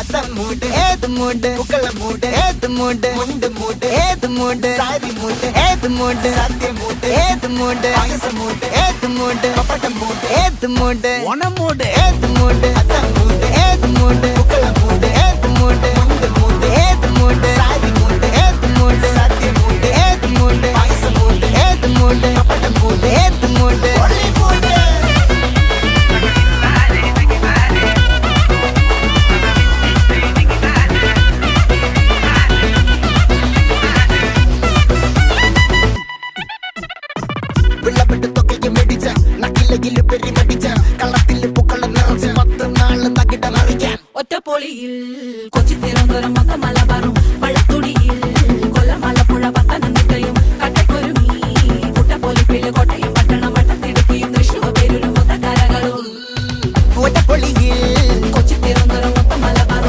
அத்த மூடு ஏது மூடு புக்கள மூடு ஏது மூடு முண்டு மூடு ஏது மூடு சாரி மூடு ஏது மூடு சத்திய மூடு ஏது மூடு பாயச மூடு ஏது மூடு பப்பட்ட மூடு ஏது மூடு உன மூடு. ஏது மூடு அத்த നക്കിലകിൽ പെരുമടിച്ച കളത്തിൽ പൂക്കള നിറച്ച്. പത്ത് നാൾ തകിട മറിക്കാൻ. ഒറ്റപ്പൊളിയിൽ കൊച്ചി തിരുവനന്തപുരം മൊത്തം മലബാറും